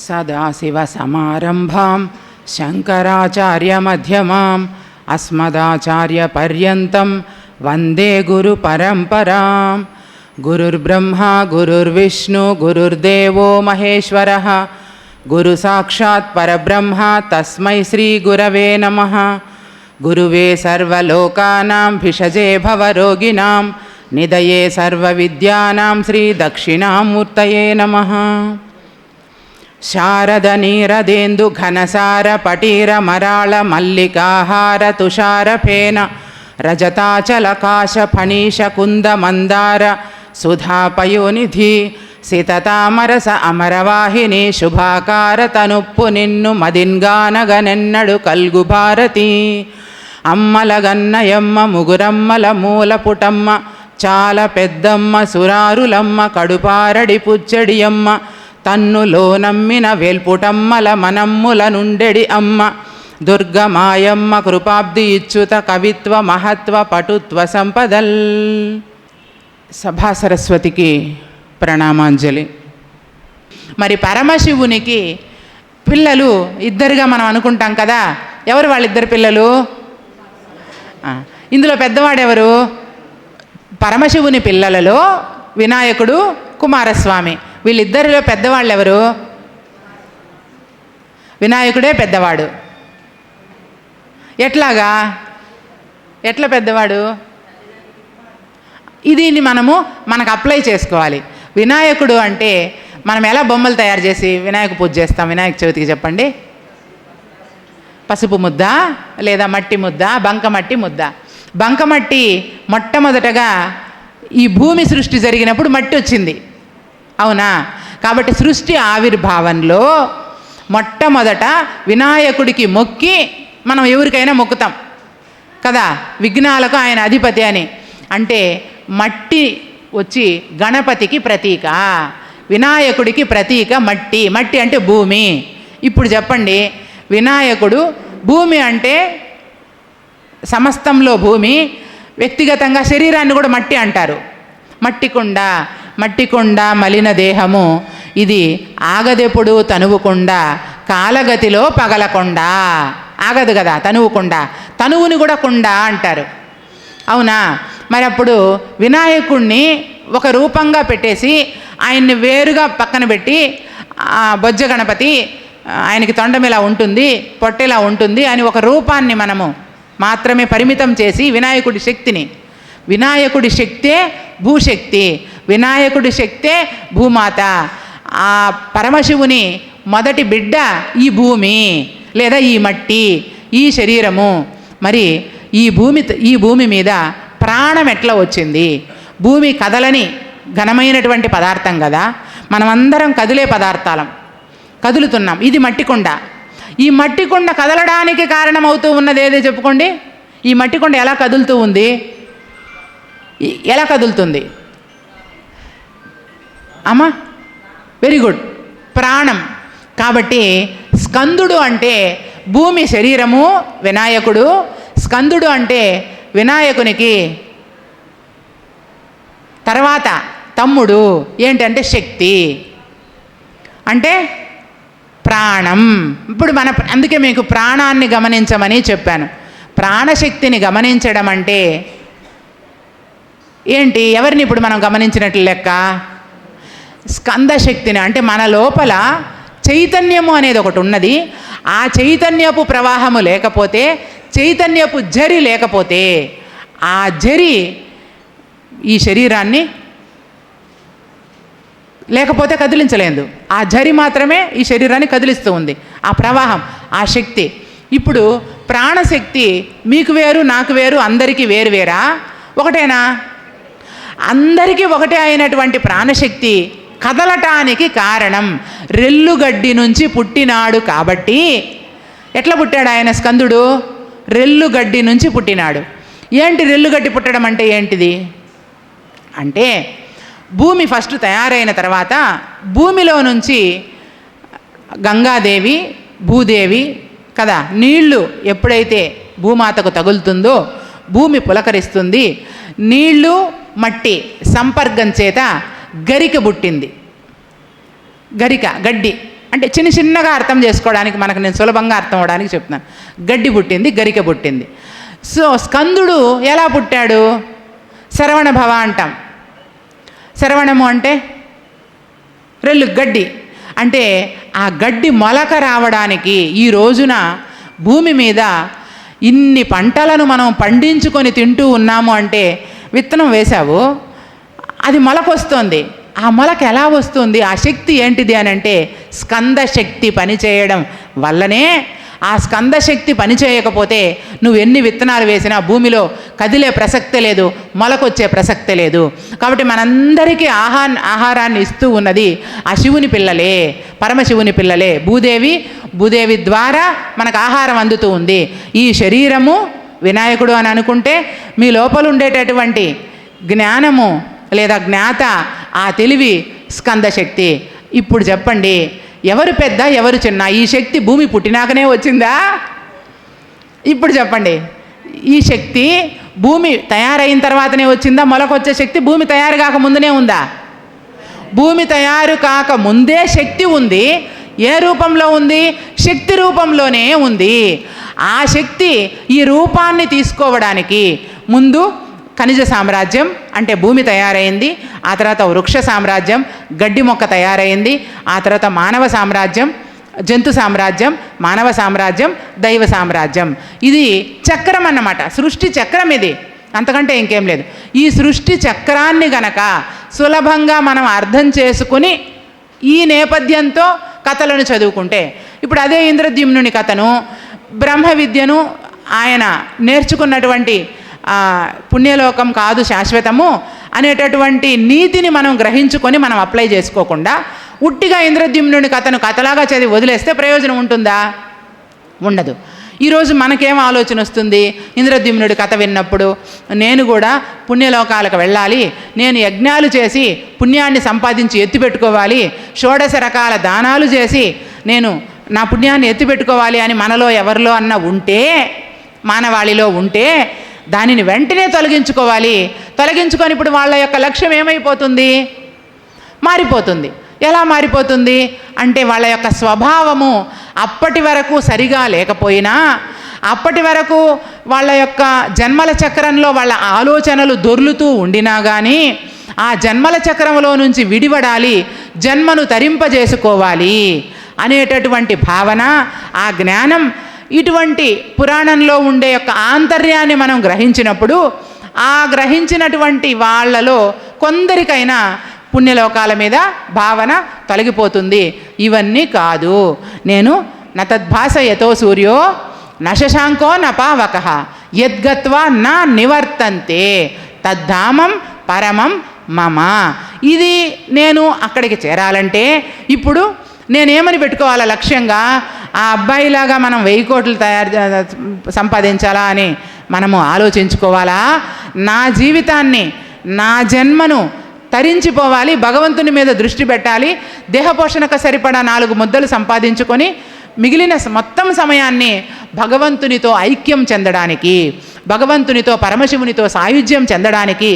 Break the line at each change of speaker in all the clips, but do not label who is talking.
सदाशिवसमारम्भां शङ्कराचार्यमध्यमाम् अस्मदाचार्यपर्यन्तं वन्दे गुरुपरम्परां गुरुर्ब्रह्मा गुरुर्विष्णु गुरुर्देवो महेश्वरः गुरुसाक्षात् परब्रह्म तस्मै श्रीगुरवे नमः गुरुवे सर्वलोकानां भिषजे भवरोगिणां निधये सर्वविद्यानां श्रीदक्षिणामूर्तये नमः శారద నీరదేందు ఘనసార పటీర మరాళ మల్లికాహార తుషార ఫేన రజతాచలకాశ ఫణీష కుంద మందార సుధాపయోనిధి సితతామరస అమరవాహిని శుభాకార తనుప్పు నిన్ను మదిన్గానగనెన్నడు కల్గు భారతి అమ్మలగన్నయమ్మ ముగురమ్మల మూలపుటమ్మ చాలా పెద్దమ్మ సురారులమ్మ కడుపారడి పుచ్చడియమ్మ తన్నులో నమ్మిన వేల్పుటమ్మల మనమ్ముల నుండెడి అమ్మ దుర్గమాయమ్మ కృపాబ్ది ఇచ్చుత కవిత్వ మహత్వ పటుత్వ సంపదల్ సభా సరస్వతికి ప్రణామాంజలి మరి పరమశివునికి పిల్లలు ఇద్దరుగా మనం అనుకుంటాం కదా ఎవరు వాళ్ళిద్దరు పిల్లలు ఇందులో పెద్దవాడెవరు పరమశివుని పిల్లలలో వినాయకుడు కుమారస్వామి వీళ్ళిద్దరిలో పెద్దవాళ్ళు ఎవరు వినాయకుడే పెద్దవాడు ఎట్లాగా ఎట్లా పెద్దవాడు దీన్ని మనము మనకు అప్లై చేసుకోవాలి వినాయకుడు అంటే మనం ఎలా బొమ్మలు తయారు చేసి వినాయక పూజ చేస్తాం వినాయక చవితికి చెప్పండి పసుపు ముద్ద లేదా మట్టి ముద్ద బంకమట్టి ముద్ద బంకమట్టి మొట్టమొదటగా ఈ భూమి సృష్టి జరిగినప్పుడు మట్టి వచ్చింది అవునా కాబట్టి సృష్టి ఆవిర్భావంలో మొట్టమొదట వినాయకుడికి మొక్కి మనం ఎవరికైనా మొక్కుతాం కదా విఘ్నాలకు ఆయన అధిపతి అని అంటే మట్టి వచ్చి గణపతికి ప్రతీక వినాయకుడికి ప్రతీక మట్టి మట్టి అంటే భూమి ఇప్పుడు చెప్పండి వినాయకుడు భూమి అంటే సమస్తంలో భూమి వ్యక్తిగతంగా శరీరాన్ని కూడా మట్టి అంటారు మట్టి కుండ మట్టికొండ మలిన దేహము ఇది ఆగదెప్పుడు తనువుకొండ కాలగతిలో పగలకొండ ఆగదు కదా తనువుకొండ తనువుని కూడా కొండ అంటారు అవునా మరి అప్పుడు వినాయకుణ్ణి ఒక రూపంగా పెట్టేసి ఆయన్ని వేరుగా పక్కన పెట్టి బొజ్జ గణపతి ఆయనకి తొండం ఇలా ఉంటుంది పొట్టెలా ఉంటుంది అని ఒక రూపాన్ని మనము మాత్రమే పరిమితం చేసి వినాయకుడి శక్తిని వినాయకుడి శక్తే భూశక్తి వినాయకుడి శక్తే భూమాత ఆ పరమశివుని మొదటి బిడ్డ ఈ భూమి లేదా ఈ మట్టి ఈ శరీరము మరి ఈ భూమి ఈ భూమి మీద ప్రాణం ఎట్లా వచ్చింది భూమి కదలని ఘనమైనటువంటి పదార్థం కదా మనమందరం కదిలే పదార్థాలం కదులుతున్నాం ఇది మట్టి ఈ మట్టి కదలడానికి కారణమవుతూ ఉన్నది ఏదో చెప్పుకోండి ఈ మట్టి ఎలా కదులుతూ ఉంది ఎలా కదులుతుంది అమ్మా వెరీ గుడ్ ప్రాణం కాబట్టి స్కందుడు అంటే భూమి శరీరము వినాయకుడు స్కందుడు అంటే వినాయకునికి తర్వాత తమ్ముడు ఏంటంటే శక్తి అంటే ప్రాణం ఇప్పుడు మన అందుకే మీకు ప్రాణాన్ని గమనించమని చెప్పాను ప్రాణశక్తిని గమనించడం అంటే ఏంటి ఎవరిని ఇప్పుడు మనం గమనించినట్లు లెక్క స్కంద శక్తిని అంటే మన లోపల చైతన్యము అనేది ఒకటి ఉన్నది ఆ చైతన్యపు ప్రవాహము లేకపోతే చైతన్యపు జరి లేకపోతే ఆ జరి ఈ శరీరాన్ని లేకపోతే కదిలించలేదు ఆ జరి మాత్రమే ఈ శరీరాన్ని కదిలిస్తూ ఉంది ఆ ప్రవాహం ఆ శక్తి ఇప్పుడు ప్రాణశక్తి మీకు వేరు నాకు వేరు అందరికీ వేరు వేరా ఒకటేనా అందరికీ ఒకటే అయినటువంటి ప్రాణశక్తి కదలటానికి కారణం రెల్లుగడ్డి నుంచి పుట్టినాడు కాబట్టి ఎట్లా పుట్టాడు ఆయన స్కందుడు రెల్లుగడ్డి నుంచి పుట్టినాడు ఏంటి రెల్లుగడ్డి పుట్టడం అంటే ఏంటిది అంటే భూమి ఫస్ట్ తయారైన తర్వాత భూమిలో నుంచి గంగాదేవి భూదేవి కదా నీళ్లు ఎప్పుడైతే భూమాతకు తగులుతుందో భూమి పులకరిస్తుంది నీళ్లు మట్టి సంపర్గం చేత గరిక పుట్టింది గరిక గడ్డి అంటే చిన్న చిన్నగా అర్థం చేసుకోవడానికి మనకు నేను సులభంగా అర్థం అవడానికి చెప్తున్నాను గడ్డి పుట్టింది గరిక పుట్టింది సో స్కందుడు ఎలా పుట్టాడు శరవణ భవ అంటాం శరవణము అంటే రెల్లు గడ్డి అంటే ఆ గడ్డి మొలక రావడానికి ఈ రోజున భూమి మీద ఇన్ని పంటలను మనం పండించుకొని తింటూ ఉన్నాము అంటే విత్తనం వేశావు అది మొలకొస్తుంది ఆ మొలక ఎలా వస్తుంది ఆ శక్తి ఏంటిది అని అంటే స్కందశక్తి పనిచేయడం వల్లనే ఆ స్కందశక్తి పనిచేయకపోతే నువ్వు ఎన్ని విత్తనాలు వేసినా భూమిలో కదిలే ప్రసక్తే లేదు మొలకొచ్చే ప్రసక్తే లేదు కాబట్టి మనందరికీ ఆహా ఆహారాన్ని ఇస్తూ ఉన్నది ఆ శివుని పిల్లలే పరమశివుని పిల్లలే భూదేవి భూదేవి ద్వారా మనకు ఆహారం అందుతూ ఉంది ఈ శరీరము వినాయకుడు అని అనుకుంటే మీ లోపల ఉండేటటువంటి జ్ఞానము లేదా జ్ఞాత ఆ తెలివి స్కందశక్తి ఇప్పుడు చెప్పండి ఎవరు పెద్ద ఎవరు చిన్న ఈ శక్తి భూమి పుట్టినాకనే వచ్చిందా ఇప్పుడు చెప్పండి ఈ శక్తి భూమి తయారైన తర్వాతనే వచ్చిందా మొలకొచ్చే శక్తి భూమి తయారు కాక ముందునే ఉందా భూమి తయారు కాక ముందే శక్తి ఉంది ఏ రూపంలో ఉంది శక్తి రూపంలోనే ఉంది ఆ శక్తి ఈ రూపాన్ని తీసుకోవడానికి ముందు ఖనిజ సామ్రాజ్యం అంటే భూమి తయారైంది ఆ తర్వాత వృక్ష సామ్రాజ్యం గడ్డి మొక్క తయారైంది ఆ తర్వాత మానవ సామ్రాజ్యం జంతు సామ్రాజ్యం మానవ సామ్రాజ్యం దైవ సామ్రాజ్యం ఇది చక్రం అన్నమాట సృష్టి చక్రం ఇది అంతకంటే ఇంకేం లేదు ఈ సృష్టి చక్రాన్ని గనక సులభంగా మనం అర్థం చేసుకుని ఈ నేపథ్యంతో కథలను చదువుకుంటే ఇప్పుడు అదే ఇంద్రద్యుమ్నుని కథను బ్రహ్మ విద్యను ఆయన నేర్చుకున్నటువంటి పుణ్యలోకం కాదు శాశ్వతము అనేటటువంటి నీతిని మనం గ్రహించుకొని మనం అప్లై చేసుకోకుండా ఉట్టిగా ఇంద్రద్యుమ్నుడి కథను కథలాగా చదివి వదిలేస్తే ప్రయోజనం ఉంటుందా ఉండదు ఈరోజు మనకేం ఆలోచన వస్తుంది ఇంద్రద్యుమ్నుడి కథ విన్నప్పుడు నేను కూడా పుణ్యలోకాలకు వెళ్ళాలి నేను యజ్ఞాలు చేసి పుణ్యాన్ని సంపాదించి ఎత్తిపెట్టుకోవాలి షోడశ రకాల దానాలు చేసి నేను నా పుణ్యాన్ని ఎత్తిపెట్టుకోవాలి అని మనలో ఎవరిలో అన్న ఉంటే మానవాళిలో ఉంటే దానిని వెంటనే తొలగించుకోవాలి తొలగించుకొని ఇప్పుడు వాళ్ళ యొక్క లక్ష్యం ఏమైపోతుంది మారిపోతుంది ఎలా మారిపోతుంది అంటే వాళ్ళ యొక్క స్వభావము అప్పటి వరకు సరిగా లేకపోయినా అప్పటి వరకు వాళ్ళ యొక్క జన్మల చక్రంలో వాళ్ళ ఆలోచనలు దొర్లుతూ ఉండినా కానీ ఆ జన్మల చక్రంలో నుంచి విడివడాలి జన్మను తరింపజేసుకోవాలి అనేటటువంటి భావన ఆ జ్ఞానం ఇటువంటి పురాణంలో ఉండే యొక్క ఆంతర్యాన్ని మనం గ్రహించినప్పుడు ఆ గ్రహించినటువంటి వాళ్ళలో కొందరికైనా పుణ్యలోకాల మీద భావన తొలగిపోతుంది ఇవన్నీ కాదు నేను నతద్భాస యతో సూర్యో నశశాంకో నపావక యద్గత్వా నా నివర్తంతే తద్ధామం పరమం మమ ఇది నేను అక్కడికి చేరాలంటే ఇప్పుడు నేనేమని పెట్టుకోవాలా లక్ష్యంగా ఆ అబ్బాయిలాగా మనం వెయ్యి కోట్లు తయారు సంపాదించాలా అని మనము ఆలోచించుకోవాలా నా జీవితాన్ని నా జన్మను తరించిపోవాలి భగవంతుని మీద దృష్టి పెట్టాలి దేహపోషణకు సరిపడా నాలుగు ముద్దలు సంపాదించుకొని మిగిలిన మొత్తం సమయాన్ని భగవంతునితో ఐక్యం చెందడానికి భగవంతునితో పరమశివునితో సాయుధ్యం చెందడానికి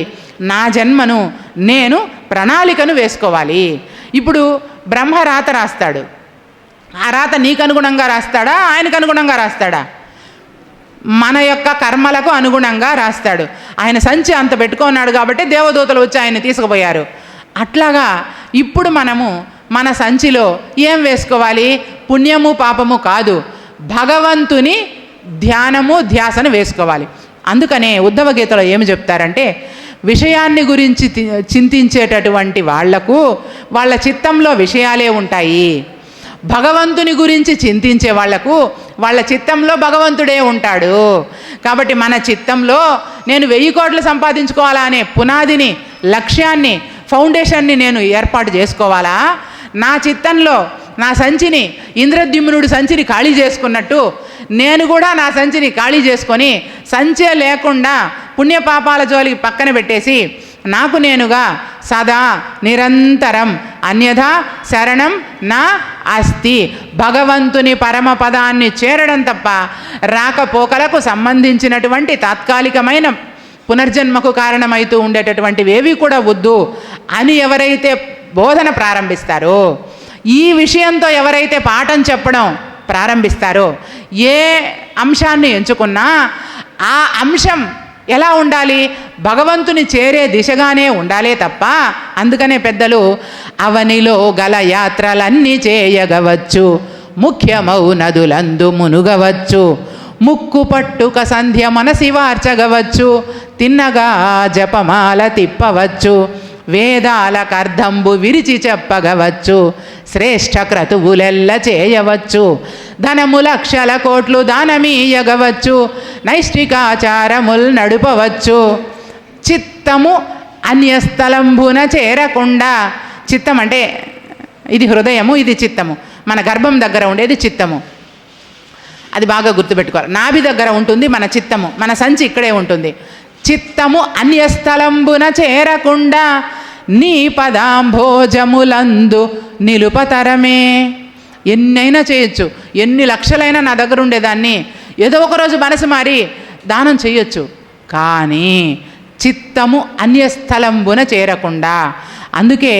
నా జన్మను నేను ప్రణాళికను వేసుకోవాలి ఇప్పుడు బ్రహ్మరాత రాస్తాడు ఆ రాత నీకు అనుగుణంగా రాస్తాడా ఆయనకు అనుగుణంగా రాస్తాడా మన యొక్క కర్మలకు అనుగుణంగా రాస్తాడు ఆయన సంచి అంత పెట్టుకున్నాడు కాబట్టి దేవదూతలు వచ్చి ఆయన తీసుకుపోయారు అట్లాగా ఇప్పుడు మనము మన సంచిలో ఏం వేసుకోవాలి పుణ్యము పాపము కాదు భగవంతుని ధ్యానము ధ్యాసను వేసుకోవాలి అందుకనే ఉద్ధవ గీతలో ఏమి చెప్తారంటే విషయాన్ని గురించి చింతించేటటువంటి వాళ్లకు వాళ్ళ చిత్తంలో విషయాలే ఉంటాయి భగవంతుని గురించి చింతించే వాళ్లకు వాళ్ళ చిత్తంలో భగవంతుడే ఉంటాడు కాబట్టి మన చిత్తంలో నేను వెయ్యి కోట్లు సంపాదించుకోవాలా అనే పునాదిని లక్ష్యాన్ని ఫౌండేషన్ని నేను ఏర్పాటు చేసుకోవాలా నా చిత్తంలో నా సంచిని ఇంద్రద్యుమ్నుడు సంచిని ఖాళీ చేసుకున్నట్టు నేను కూడా నా సంచిని ఖాళీ చేసుకొని సంచే లేకుండా పుణ్యపాపాల జోలికి పక్కన పెట్టేసి నాకు నేనుగా సదా నిరంతరం అన్యథ శరణం నా అస్తి భగవంతుని పరమపదాన్ని చేరడం తప్ప రాకపోకలకు సంబంధించినటువంటి తాత్కాలికమైన పునర్జన్మకు కారణమవుతూ ఉండేటటువంటివి ఏవి కూడా వద్దు అని ఎవరైతే బోధన ప్రారంభిస్తారో ఈ విషయంతో ఎవరైతే పాఠం చెప్పడం ప్రారంభిస్తారో ఏ అంశాన్ని ఎంచుకున్నా ఆ అంశం ఎలా ఉండాలి భగవంతుని చేరే దిశగానే ఉండాలే తప్ప అందుకనే పెద్దలు అవనిలో గల యాత్రలన్నీ చేయగవచ్చు ముఖ్యమౌ నదులందు మునుగవచ్చు ముక్కు పట్టుక సంధ్య మనసి వార్చగవచ్చు తిన్నగా జపమాల తిప్పవచ్చు వేదాలకు అర్థంబు విరిచి చెప్పగవచ్చు శ్రేష్ఠ క్రతువులెల్ల చేయవచ్చు ధనము లక్షల కోట్లు దానమీయగవచ్చు నైష్టికాచారముల్ నడుపవచ్చు చిత్తము అన్యస్థలంబున చేరకుండా చిత్తం అంటే ఇది హృదయము ఇది చిత్తము మన గర్భం దగ్గర ఉండేది చిత్తము అది బాగా గుర్తుపెట్టుకోవాలి నాభి దగ్గర ఉంటుంది మన చిత్తము మన సంచి ఇక్కడే ఉంటుంది చిత్తము అన్యస్థలంబున చేరకుండా నీ పదాంభోజములందు నిలుపతరమే ఎన్నైనా చేయొచ్చు ఎన్ని లక్షలైనా నా దగ్గర ఉండేదాన్ని ఏదో ఒకరోజు మనసు మారి దానం చేయొచ్చు కానీ చిత్తము అన్యస్థలంబున చేరకుండా అందుకే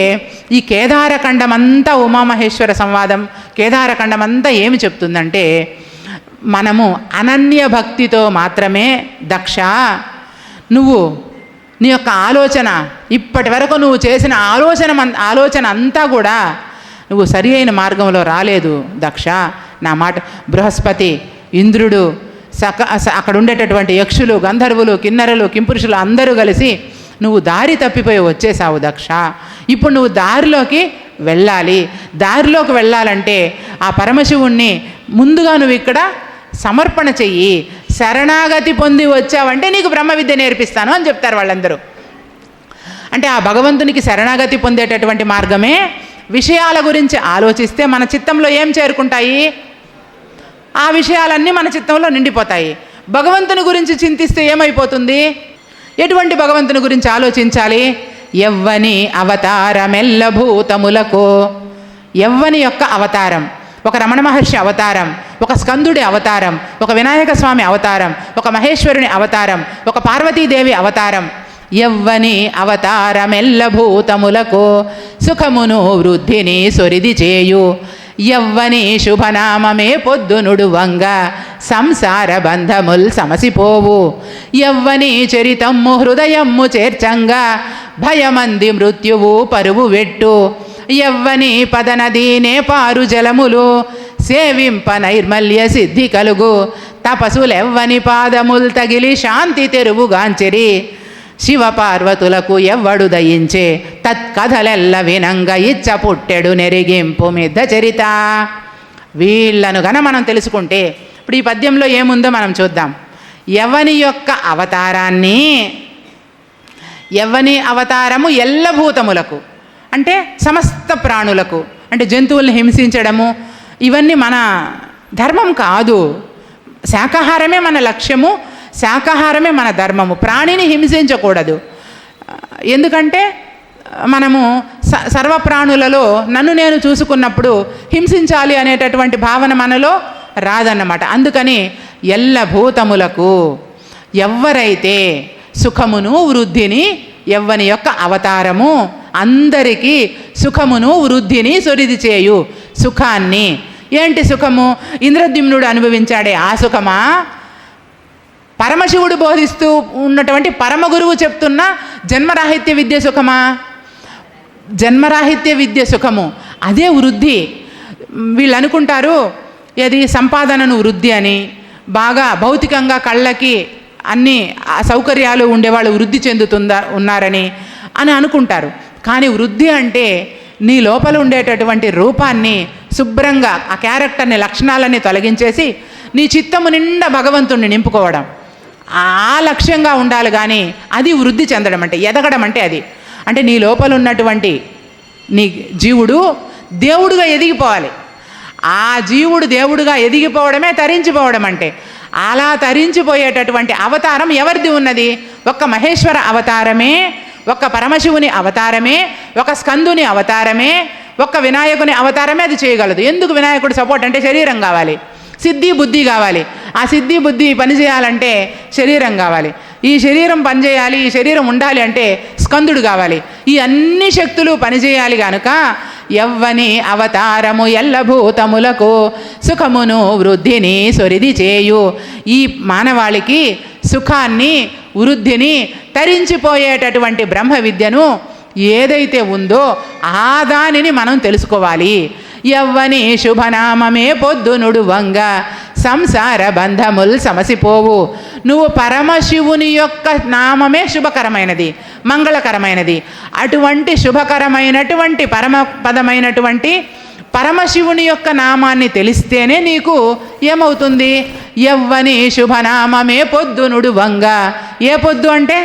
ఈ కేదారఖండమంతా ఉమామహేశ్వర సంవాదం కేదారఖండమంతా ఏమి చెప్తుందంటే మనము అనన్య భక్తితో మాత్రమే దక్ష నువ్వు నీ యొక్క ఆలోచన ఇప్పటి వరకు నువ్వు చేసిన ఆలోచన ఆలోచన అంతా కూడా నువ్వు సరి అయిన మార్గంలో రాలేదు దక్ష నా మాట బృహస్పతి ఇంద్రుడు సక అక్కడ ఉండేటటువంటి యక్షులు గంధర్వులు కిన్నెరలు కింపురుషులు అందరూ కలిసి నువ్వు దారి తప్పిపోయి వచ్చేసావు దక్ష ఇప్పుడు నువ్వు దారిలోకి వెళ్ళాలి దారిలోకి వెళ్ళాలంటే ఆ పరమశివుణ్ణి ముందుగా నువ్వు ఇక్కడ సమర్పణ చెయ్యి శరణాగతి పొంది వచ్చావంటే నీకు బ్రహ్మ విద్య నేర్పిస్తాను అని చెప్తారు వాళ్ళందరూ అంటే ఆ భగవంతునికి శరణాగతి పొందేటటువంటి మార్గమే విషయాల గురించి ఆలోచిస్తే మన చిత్తంలో ఏం చేరుకుంటాయి ఆ విషయాలన్నీ మన చిత్తంలో నిండిపోతాయి భగవంతుని గురించి చింతిస్తే ఏమైపోతుంది ఎటువంటి భగవంతుని గురించి ఆలోచించాలి ఎవ్వని అవతారమెల్లభూతములకు ఎవ్వని యొక్క అవతారం ఒక రమణ మహర్షి అవతారం ఒక స్కందుడి అవతారం ఒక వినాయక స్వామి అవతారం ఒక మహేశ్వరుని అవతారం ఒక పార్వతీదేవి అవతారం యవ్వని అవతారమెల్లభూతములకు సుఖమును వృద్ధిని సొరిది చేయు యవ్వని శుభనామమే పొద్దునుడు వంగ సంసార బంధముల్ సమసిపోవు యవ్వని చరితమ్ము హృదయమ్ము చేర్చంగా భయమంది మృత్యువు పరువు వెట్టు యవ్వని పదనదీనే పారు జలములు సేవింప నైర్మల్య సిద్ధి కలుగు తపసులెవ్వని పాదముల్ తగిలి శాంతి తెరువుగాంచిరి శివపార్వతులకు ఎవ్వడు దయించే తత్కథలెల్ల వినంగ ఇచ్చ పుట్టెడు నెరిగింపు మిద్ద చరిత వీళ్లను గన మనం తెలుసుకుంటే ఇప్పుడు ఈ పద్యంలో ఏముందో మనం చూద్దాం ఎవని యొక్క అవతారాన్ని ఎవని అవతారము ఎల్లభూతములకు అంటే సమస్త ప్రాణులకు అంటే జంతువుల్ని హింసించడము ఇవన్నీ మన ధర్మం కాదు శాకాహారమే మన లక్ష్యము శాకాహారమే మన ధర్మము ప్రాణిని హింసించకూడదు ఎందుకంటే మనము స సర్వప్రాణులలో నన్ను నేను చూసుకున్నప్పుడు హింసించాలి అనేటటువంటి భావన మనలో రాదన్నమాట అందుకని ఎల్ల భూతములకు ఎవరైతే సుఖమును వృద్ధిని ఎవ్వని యొక్క అవతారము అందరికీ సుఖమును వృద్ధిని సొరిది చేయు సుఖాన్ని ఏంటి సుఖము ఇంద్రద్యుమ్నుడు అనుభవించాడే ఆ సుఖమా పరమశివుడు బోధిస్తూ ఉన్నటువంటి పరమ గురువు చెప్తున్న జన్మరాహిత్య విద్య సుఖమా జన్మరాహిత్య విద్య సుఖము అదే వృద్ధి వీళ్ళు అనుకుంటారు ఇది సంపాదనను వృద్ధి అని బాగా భౌతికంగా కళ్ళకి అన్ని సౌకర్యాలు ఉండేవాళ్ళు వృద్ధి చెందుతుందా ఉన్నారని అని అనుకుంటారు కానీ వృద్ధి అంటే నీ లోపల ఉండేటటువంటి రూపాన్ని శుభ్రంగా ఆ క్యారెక్టర్ని లక్షణాలని తొలగించేసి నీ చిత్తము నిండా భగవంతుణ్ణి నింపుకోవడం ఆ లక్ష్యంగా ఉండాలి కానీ అది వృద్ధి చెందడం అంటే ఎదగడం అంటే అది అంటే నీ లోపల ఉన్నటువంటి నీ జీవుడు దేవుడుగా ఎదిగిపోవాలి ఆ జీవుడు దేవుడుగా ఎదిగిపోవడమే తరించిపోవడం అంటే అలా తరించిపోయేటటువంటి అవతారం ఎవరిది ఉన్నది ఒక్క మహేశ్వర అవతారమే ఒక్క పరమశివుని అవతారమే ఒక స్కందుని అవతారమే ఒక్క వినాయకుని అవతారమే అది చేయగలదు ఎందుకు వినాయకుడు సపోర్ట్ అంటే శరీరం కావాలి సిద్ధి బుద్ధి కావాలి ఆ సిద్ధి బుద్ధి పని చేయాలంటే శరీరం కావాలి ఈ శరీరం పనిచేయాలి ఈ శరీరం ఉండాలి అంటే స్కందుడు కావాలి ఈ అన్ని శక్తులు పనిచేయాలి కనుక ఎవ్వని అవతారము ఎల్లభూతములకు సుఖమును వృద్ధిని సొరిది చేయు ఈ మానవాళికి సుఖాన్ని వృద్ధిని తరించిపోయేటటువంటి బ్రహ్మ విద్యను ఏదైతే ఉందో ఆ దానిని మనం తెలుసుకోవాలి ఎవ్వని శుభనామమే పొద్దునుడు వంగ సంసార బంధముల్ సమసిపోవు నువ్వు పరమశివుని యొక్క నామమే శుభకరమైనది మంగళకరమైనది అటువంటి శుభకరమైనటువంటి పరమపదమైనటువంటి పరమశివుని యొక్క నామాన్ని తెలిస్తేనే నీకు ఏమవుతుంది ఎవ్వని శుభనామమే పొద్దునుడు వంగ ఏ పొద్దు అంటే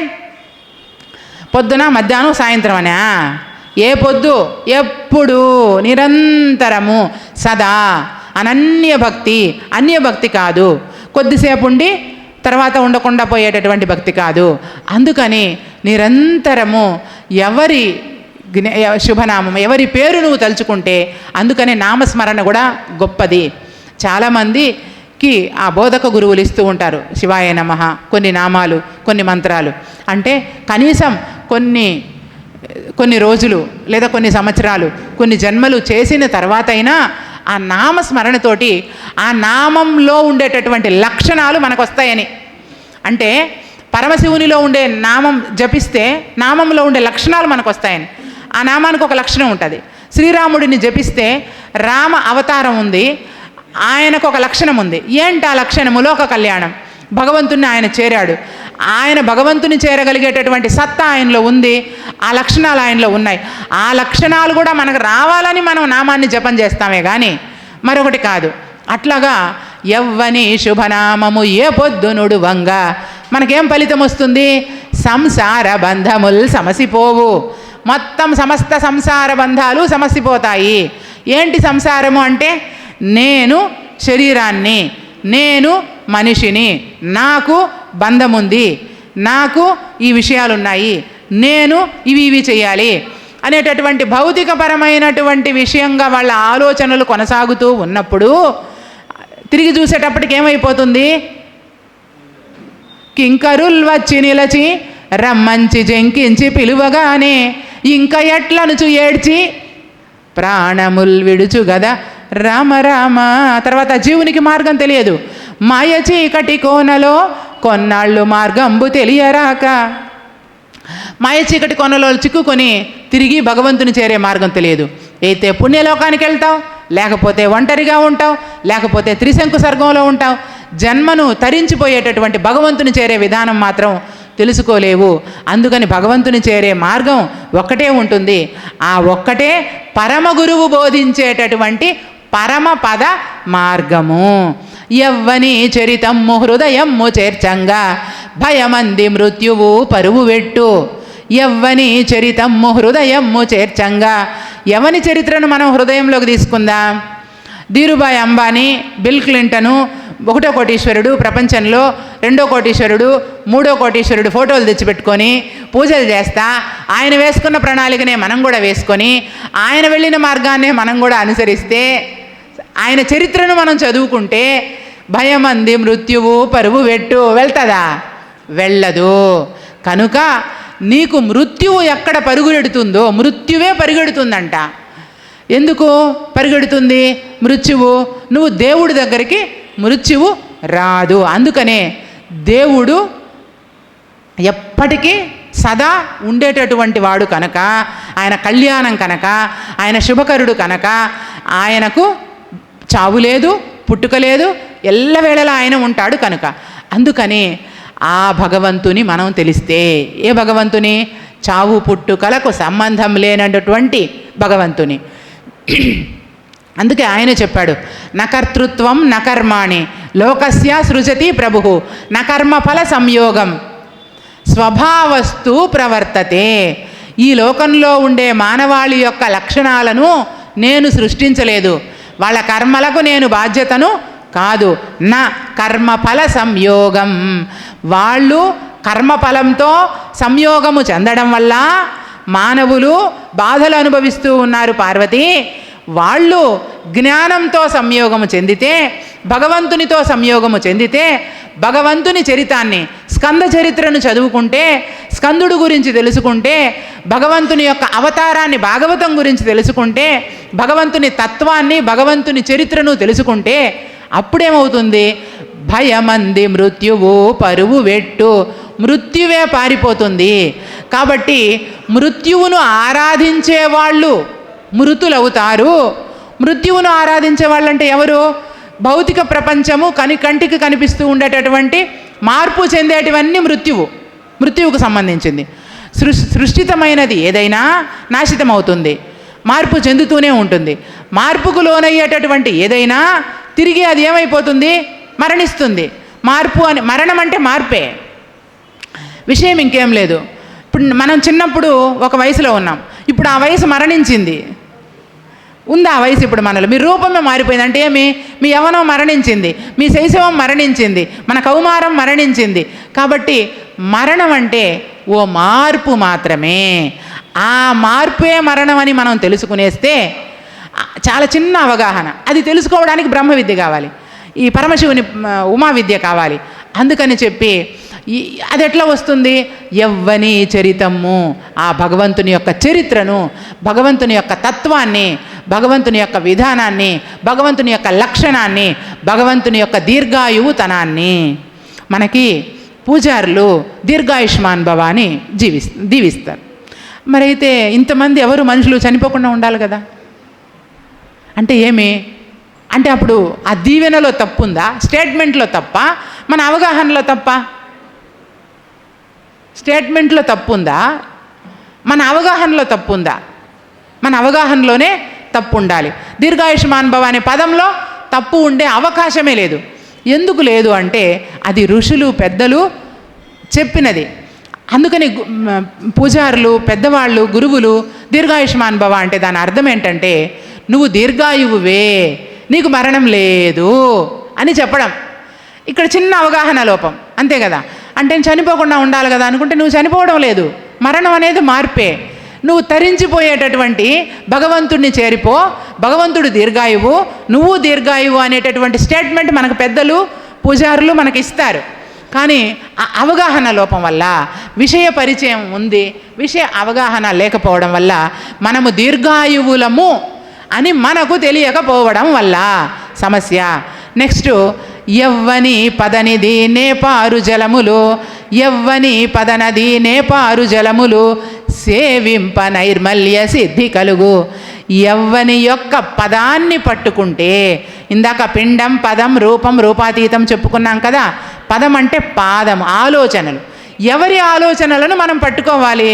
పొద్దున మధ్యాహ్నం సాయంత్రం అనే ఏ పొద్దు ఎప్పుడు నిరంతరము సదా అనన్య భక్తి అన్య భక్తి కాదు కొద్దిసేపు ఉండి తర్వాత ఉండకుండా పోయేటటువంటి భక్తి కాదు అందుకని నిరంతరము ఎవరి శుభనామం ఎవరి పేరు నువ్వు తలుచుకుంటే అందుకనే నామస్మరణ కూడా గొప్పది చాలామందికి ఆ బోధక గురువులు ఇస్తూ ఉంటారు శివాయ నమ కొన్ని నామాలు కొన్ని మంత్రాలు అంటే కనీసం కొన్ని కొన్ని రోజులు లేదా కొన్ని సంవత్సరాలు కొన్ని జన్మలు చేసిన అయినా ఆ నామస్మరణతోటి ఆ నామంలో ఉండేటటువంటి లక్షణాలు మనకు వస్తాయని అంటే పరమశివునిలో ఉండే నామం జపిస్తే నామంలో ఉండే లక్షణాలు మనకు వస్తాయని ఆ నామానికి ఒక లక్షణం ఉంటుంది శ్రీరాముడిని జపిస్తే రామ అవతారం ఉంది ఆయనకు ఒక లక్షణం ఉంది ఏంటి ఆ లక్షణము లోక కళ్యాణం భగవంతుని ఆయన చేరాడు ఆయన భగవంతుని చేరగలిగేటటువంటి సత్తా ఆయనలో ఉంది ఆ లక్షణాలు ఆయనలో ఉన్నాయి ఆ లక్షణాలు కూడా మనకు రావాలని మనం నామాన్ని జపం చేస్తామే కానీ మరొకటి కాదు అట్లాగా ఎవ్వని శుభనామము ఏ పొద్దునుడు వంగ మనకేం ఫలితం వస్తుంది సంసార బంధముల్ సమసిపోవు మొత్తం సమస్త సంసార బంధాలు సమసిపోతాయి ఏంటి సంసారము అంటే నేను శరీరాన్ని నేను మనిషిని నాకు బంధముంది నాకు ఈ విషయాలున్నాయి నేను ఇవి ఇవి చేయాలి అనేటటువంటి భౌతికపరమైనటువంటి విషయంగా వాళ్ళ ఆలోచనలు కొనసాగుతూ ఉన్నప్పుడు తిరిగి చూసేటప్పటికి ఏమైపోతుంది కింకరుల్ వచ్చి నిలచి రమ్మంచి జంకించి పిలువగానే ఇంక ఎట్లనుచు ఏడ్చి ప్రాణముల్ విడుచు గదా రామ రామ తర్వాత జీవునికి మార్గం తెలియదు మాయ చీకటి కోనలో కొన్నాళ్ళు మార్గంబు తెలియరాక మాయ చీకటి కొనలో చిక్కుకొని తిరిగి భగవంతుని చేరే మార్గం తెలియదు అయితే పుణ్యలోకానికి వెళ్తావు లేకపోతే ఒంటరిగా ఉంటావు లేకపోతే త్రిశంకు సర్గంలో ఉంటావు జన్మను తరించిపోయేటటువంటి భగవంతుని చేరే విధానం మాత్రం తెలుసుకోలేవు అందుకని భగవంతుని చేరే మార్గం ఒక్కటే ఉంటుంది ఆ ఒక్కటే పరమ గురువు బోధించేటటువంటి పరమ పద మార్గము ఎవ్వని చరితమ్ము హృదయమ్ము చేర్చంగా భయమంది మృత్యువు పరువు వెట్టు ఎవ్వని చరితమ్ము హృదయమ్ము చేర్చంగా ఎవని చరిత్రను మనం హృదయంలోకి తీసుకుందాం ధీరుభాయ్ అంబానీ బిల్ క్లింటను ఒకటో కోటీశ్వరుడు ప్రపంచంలో రెండో కోటీశ్వరుడు మూడో కోటీశ్వరుడు ఫోటోలు తెచ్చిపెట్టుకొని పూజలు చేస్తా ఆయన వేసుకున్న ప్రణాళికనే మనం కూడా వేసుకొని ఆయన వెళ్ళిన మార్గాన్నే మనం కూడా అనుసరిస్తే ఆయన చరిత్రను మనం చదువుకుంటే భయమంది మృత్యువు పరువు వెట్టు వెళ్తుందా వెళ్ళదు కనుక నీకు మృత్యువు ఎక్కడ పరుగుడుతుందో మృత్యువే పరిగెడుతుందంట ఎందుకు పరిగెడుతుంది మృత్యువు నువ్వు దేవుడి దగ్గరికి మృత్యువు రాదు అందుకనే దేవుడు ఎప్పటికీ సదా ఉండేటటువంటి వాడు కనుక ఆయన కళ్యాణం కనుక ఆయన శుభకరుడు కనుక ఆయనకు చావు లేదు పుట్టుక లేదు ఎల్లవేళలా ఆయన ఉంటాడు కనుక అందుకని ఆ భగవంతుని మనం తెలిస్తే ఏ భగవంతుని చావు పుట్టుకలకు సంబంధం లేనటువంటి భగవంతుని అందుకే ఆయన చెప్పాడు నకర్తృత్వం నకర్మాణి లోకస్య సృజతి ప్రభు నకర్మఫల సంయోగం స్వభావస్తు ప్రవర్తతే ఈ లోకంలో ఉండే మానవాళి యొక్క లక్షణాలను నేను సృష్టించలేదు వాళ్ళ కర్మలకు నేను బాధ్యతను కాదు నా కర్మఫల సంయోగం వాళ్ళు కర్మఫలంతో సంయోగము చెందడం వల్ల మానవులు బాధలు అనుభవిస్తూ ఉన్నారు పార్వతి వాళ్ళు జ్ఞానంతో సంయోగము చెందితే భగవంతునితో సంయోగము చెందితే భగవంతుని చరితాన్ని స్కంద చరిత్రను చదువుకుంటే స్కందుడు గురించి తెలుసుకుంటే భగవంతుని యొక్క అవతారాన్ని భాగవతం గురించి తెలుసుకుంటే భగవంతుని తత్వాన్ని భగవంతుని చరిత్రను తెలుసుకుంటే అప్పుడేమవుతుంది భయమంది మృత్యువు పరువు వెట్టు మృత్యువే పారిపోతుంది కాబట్టి మృత్యువును ఆరాధించేవాళ్ళు మృతులవుతారు మృత్యువును ఆరాధించే వాళ్ళంటే ఎవరు భౌతిక ప్రపంచము కని కంటికి కనిపిస్తూ ఉండేటటువంటి మార్పు చెందేటివన్నీ మృత్యువు మృత్యువుకు సంబంధించింది సృష్టితమైనది ఏదైనా నాశితమవుతుంది మార్పు చెందుతూనే ఉంటుంది మార్పుకు లోనయ్యేటటువంటి ఏదైనా తిరిగి అది ఏమైపోతుంది మరణిస్తుంది మార్పు అని మరణం అంటే మార్పే విషయం ఇంకేం లేదు ఇప్పుడు మనం చిన్నప్పుడు ఒక వయసులో ఉన్నాం ఇప్పుడు ఆ వయసు మరణించింది ఉందా వయసు ఇప్పుడు మనలో మీ రూపమే మారిపోయింది అంటే ఏమి మీ యవనం మరణించింది మీ శైశవం మరణించింది మన కౌమారం మరణించింది కాబట్టి మరణం అంటే ఓ మార్పు మాత్రమే ఆ మార్పే మరణం అని మనం తెలుసుకునేస్తే చాలా చిన్న అవగాహన అది తెలుసుకోవడానికి బ్రహ్మ విద్య కావాలి ఈ పరమశివుని ఉమా విద్య కావాలి అందుకని చెప్పి అది ఎట్లా వస్తుంది ఎవ్వని చరితము ఆ భగవంతుని యొక్క చరిత్రను భగవంతుని యొక్క తత్వాన్ని భగవంతుని యొక్క విధానాన్ని భగవంతుని యొక్క లక్షణాన్ని భగవంతుని యొక్క దీర్ఘాయువుతనాన్ని మనకి పూజారులు దీర్ఘాయుష్మాన్ భవాన్ని జీవిస్ దీవిస్తారు అయితే ఇంతమంది ఎవరు మనుషులు చనిపోకుండా ఉండాలి కదా అంటే ఏమి అంటే అప్పుడు ఆ దీవెనలో తప్పుందా స్టేట్మెంట్లో తప్ప మన అవగాహనలో తప్ప స్టేట్మెంట్లో తప్పుందా మన అవగాహనలో తప్పుందా మన అవగాహనలోనే తప్పు ఉండాలి దీర్ఘాయుష్మాన్ భవ అనే పదంలో తప్పు ఉండే అవకాశమే లేదు ఎందుకు లేదు అంటే అది ఋషులు పెద్దలు చెప్పినది అందుకని పూజారులు పెద్దవాళ్ళు గురువులు దీర్ఘాయుష్మాన్ భవ అంటే దాని అర్థం ఏంటంటే నువ్వు దీర్ఘాయువువే నీకు మరణం లేదు అని చెప్పడం ఇక్కడ చిన్న అవగాహన లోపం అంతే కదా అంటే చనిపోకుండా ఉండాలి కదా అనుకుంటే నువ్వు చనిపోవడం లేదు మరణం అనేది మార్పే నువ్వు తరించిపోయేటటువంటి భగవంతుడిని చేరిపో భగవంతుడు దీర్ఘాయువు నువ్వు దీర్ఘాయువు అనేటటువంటి స్టేట్మెంట్ మనకు పెద్దలు పూజారులు మనకి ఇస్తారు కానీ అవగాహన లోపం వల్ల విషయ పరిచయం ఉంది విషయ అవగాహన లేకపోవడం వల్ల మనము దీర్ఘాయువులము అని మనకు తెలియకపోవడం వల్ల సమస్య నెక్స్ట్ ఎవ్వని పదనిది నేపారు జలములు ఎవ్వని పదనది నేపారు జలములు సేవింప నైర్మల్య సిద్ధి కలుగు ఎవ్వని యొక్క పదాన్ని పట్టుకుంటే ఇందాక పిండం పదం రూపం రూపాతీతం చెప్పుకున్నాం కదా పదం అంటే పాదం ఆలోచనలు ఎవరి ఆలోచనలను మనం పట్టుకోవాలి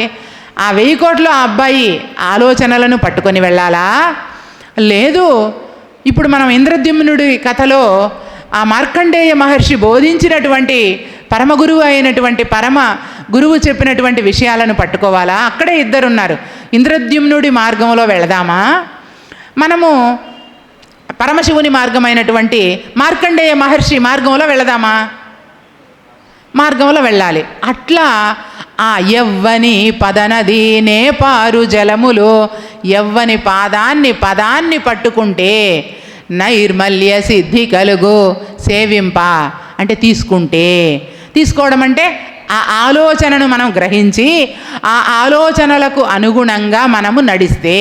ఆ వెయ్యి కోట్ల అబ్బాయి ఆలోచనలను పట్టుకొని వెళ్ళాలా లేదు ఇప్పుడు మనం ఇంద్రద్యుమ్నుడి కథలో ఆ మార్కండేయ మహర్షి బోధించినటువంటి పరమ గురువు అయినటువంటి పరమ గురువు చెప్పినటువంటి విషయాలను పట్టుకోవాలా అక్కడే ఇద్దరున్నారు ఇంద్రద్యుమ్నుడి మార్గంలో వెళదామా మనము పరమశివుని మార్గమైనటువంటి మార్కండేయ మహర్షి మార్గంలో వెళదామా మార్గంలో వెళ్ళాలి అట్లా ఆ ఎవ్వని పదనది నేపారు జలములో ఎవ్వని పాదాన్ని పదాన్ని పట్టుకుంటే నైర్మల్య సిద్ధి కలుగు సేవింప అంటే తీసుకుంటే తీసుకోవడం అంటే ఆ ఆలోచనను మనం గ్రహించి ఆ ఆలోచనలకు అనుగుణంగా మనము నడిస్తే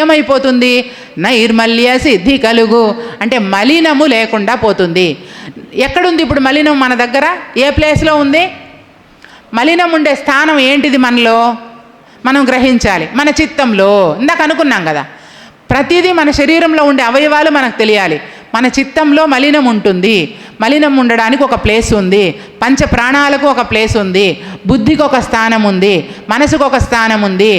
ఏమైపోతుంది నైర్మల్య సిద్ధి కలుగు అంటే మలినము లేకుండా పోతుంది ఎక్కడుంది ఇప్పుడు మలినం మన దగ్గర ఏ ప్లేస్లో ఉంది మలినం ఉండే స్థానం ఏంటిది మనలో మనం గ్రహించాలి మన చిత్తంలో ఇందాక అనుకున్నాం కదా ప్రతిదీ మన శరీరంలో ఉండే అవయవాలు మనకు తెలియాలి మన చిత్తంలో మలినం ఉంటుంది మలినం ఉండడానికి ఒక ప్లేస్ ఉంది పంచ ప్రాణాలకు ఒక ప్లేస్ ఉంది బుద్ధికి ఒక స్థానం ఉంది మనసుకు ఒక స్థానం ఉంది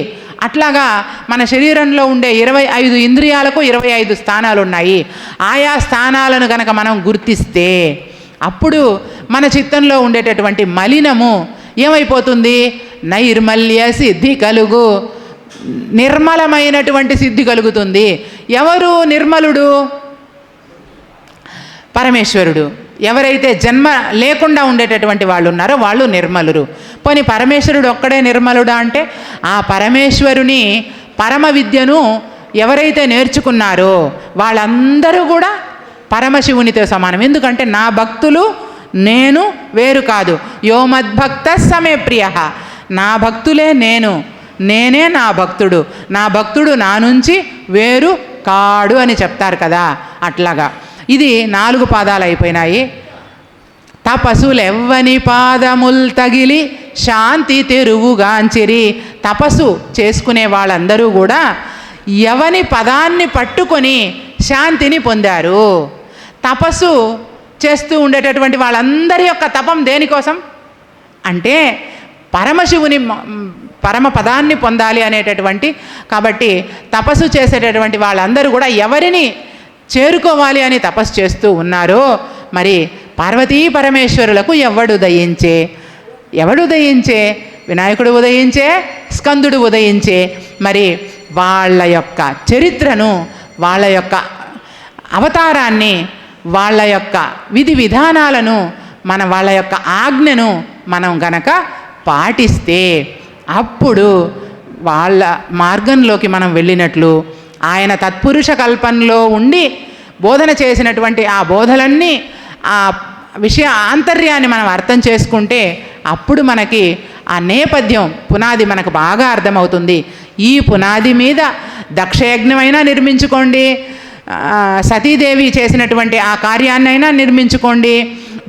అట్లాగా మన శరీరంలో ఉండే ఇరవై ఐదు ఇంద్రియాలకు ఇరవై ఐదు స్థానాలు ఉన్నాయి ఆయా స్థానాలను కనుక మనం గుర్తిస్తే అప్పుడు మన చిత్తంలో ఉండేటటువంటి మలినము ఏమైపోతుంది నైర్మల్య సిద్ధి కలుగు నిర్మలమైనటువంటి సిద్ధి కలుగుతుంది ఎవరు నిర్మలుడు పరమేశ్వరుడు ఎవరైతే జన్మ లేకుండా ఉండేటటువంటి వాళ్ళు ఉన్నారో వాళ్ళు నిర్మలురు పోనీ పరమేశ్వరుడు ఒక్కడే నిర్మలుడా అంటే ఆ పరమేశ్వరుని పరమ విద్యను ఎవరైతే నేర్చుకున్నారో వాళ్ళందరూ కూడా పరమశివునితో సమానం ఎందుకంటే నా భక్తులు నేను వేరు కాదు యో మద్భక్త సమే ప్రియ నా భక్తులే నేను నేనే నా భక్తుడు నా భక్తుడు నా నుంచి వేరు కాడు అని చెప్తారు కదా అట్లాగా ఇది నాలుగు పాదాలు అయిపోయినాయి లెవ్వని పాదముల్ తగిలి శాంతి తెరువుగాంచిరి తపస్సు చేసుకునే వాళ్ళందరూ కూడా ఎవని పదాన్ని పట్టుకొని శాంతిని పొందారు తపస్సు చేస్తూ ఉండేటటువంటి వాళ్ళందరి యొక్క తపం దేనికోసం అంటే పరమశివుని పరమ పదాన్ని పొందాలి అనేటటువంటి కాబట్టి తపస్సు చేసేటటువంటి వాళ్ళందరూ కూడా ఎవరిని చేరుకోవాలి అని తపస్సు చేస్తూ ఉన్నారో మరి పార్వతీ పరమేశ్వరులకు ఎవడు దయించే ఎవడు దయించే వినాయకుడు ఉదయించే స్కందుడు ఉదయించే మరి వాళ్ళ యొక్క చరిత్రను వాళ్ళ యొక్క అవతారాన్ని వాళ్ళ యొక్క విధి విధానాలను మన వాళ్ళ యొక్క ఆజ్ఞను మనం గనక పాటిస్తే అప్పుడు వాళ్ళ మార్గంలోకి మనం వెళ్ళినట్లు ఆయన తత్పురుష కల్పనలో ఉండి బోధన చేసినటువంటి ఆ బోధలన్నీ ఆ విషయ ఆంతర్యాన్ని మనం అర్థం చేసుకుంటే అప్పుడు మనకి ఆ నేపథ్యం పునాది మనకు బాగా అర్థమవుతుంది ఈ పునాది మీద దక్షయజ్ఞమైనా నిర్మించుకోండి సతీదేవి చేసినటువంటి ఆ కార్యాన్నైనా నిర్మించుకోండి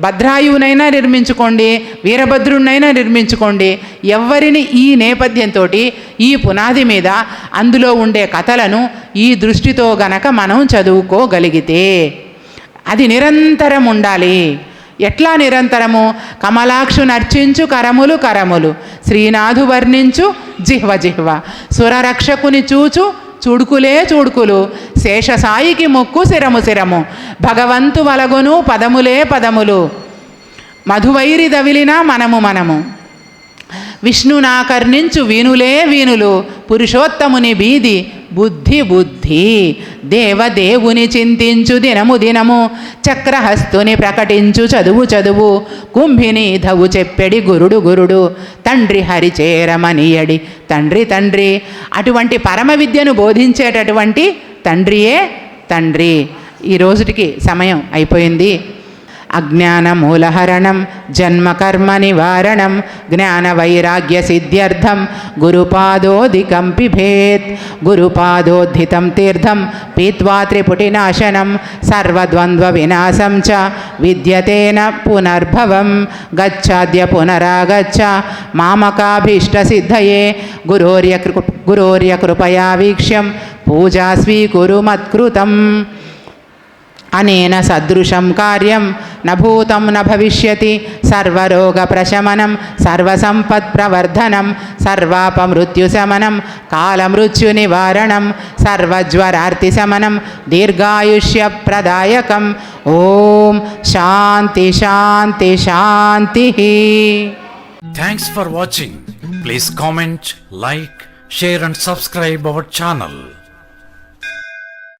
భద్రాయువునైనా నిర్మించుకోండి వీరభద్రునైనా నిర్మించుకోండి ఎవరిని ఈ నేపథ్యంతో ఈ పునాది మీద అందులో ఉండే కథలను ఈ దృష్టితో గనక మనం చదువుకోగలిగితే అది నిరంతరం ఉండాలి ఎట్లా నిరంతరము కమలాక్షు నర్చించు కరములు కరములు శ్రీనాథు వర్ణించు జిహ్వ జిహ్వ సురరక్షకుని చూచు చూడుకులే చూడుకులు శేషసాయికి మొక్కు శిరము శిరము భగవంతు వలగొను పదములే పదములు మధువైరి దవిలినా మనము మనము నా కర్ణించు వీనులే వీనులు పురుషోత్తముని బీది బుద్ధి బుద్ధి దేవదేవుని చింతించు దినము దినము చక్రహస్తుని ప్రకటించు చదువు చదువు కుంభిని ధవు చెప్పెడి గురుడు గురుడు తండ్రి హరిచేరమనియడి తండ్రి తండ్రి అటువంటి పరమ విద్యను బోధించేటటువంటి తండ్రియే తండ్రి ఈ రోజుటికి సమయం అయిపోయింది అజ్ఞానమూలహరణం జన్మకర్మ నివారణం జ్ఞానవైరాగ్యసిద్ధ్యర్థం గురుపాదోదికం పిభేత్ గురుపాదోద్ధితం తీర్థం పీత్వా త్రిపుటినాశనం సర్వద్వంద్వ వినాశం చ విద్యతేన పునర్భవం గచ్చాద్య పునరాగచ్చ మామకాభీష్టసిద్ధయే గురోర్య గురోర్య కృపయా వీక్ష్యం పూజా స్వీకురు మత్కృతం అనేన సదృశం కార్యం నభూతం న భవిష్యతి సర్వరోగ ప్రశమనం సర్వసంపత్ ప్రవర్ధనం సర్వాపమృత్యుశమనం కాలమృత్యు నివారణం సర్వజ్వరార్తి శమనం దీర్ఘాయుష్య ప్రదాయకం ఓం శాంతి శాంతి శాంతి thanks for watching please comment like share and subscribe our channel